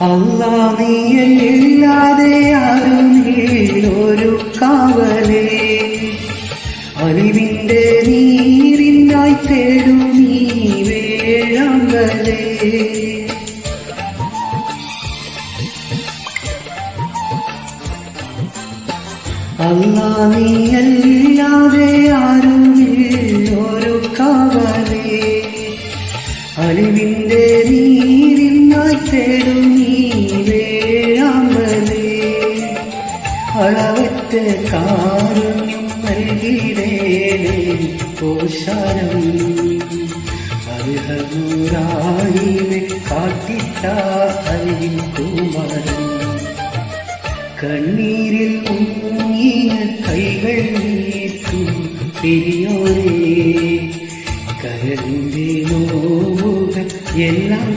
അല്ലാ നീയല്ലാതെ ആരുമില്ലൊരു കാവലേ. അറിവിന്റെ നീരിനായി തേടും നീ വേഴാങ്കലേ. അല്ലാ നീയല്ലാതെ ആരുമില്ലൊരു കാവലേ. അലിവിന്റെ നീരിനായി തേടു അളവറ്റ കാരുണ്യം നൽകിടേലേ കോശാരം അർഹനൂറായിനെ കാട്ടിട്ട അലിവിൻ കുമാരൻ കണ്ണീരിൽ മുങ്ങിയ കൈകൾ നീക്കും പെരിയോരേ. കരളിന്റെ നോവുകൾ എല്ലാം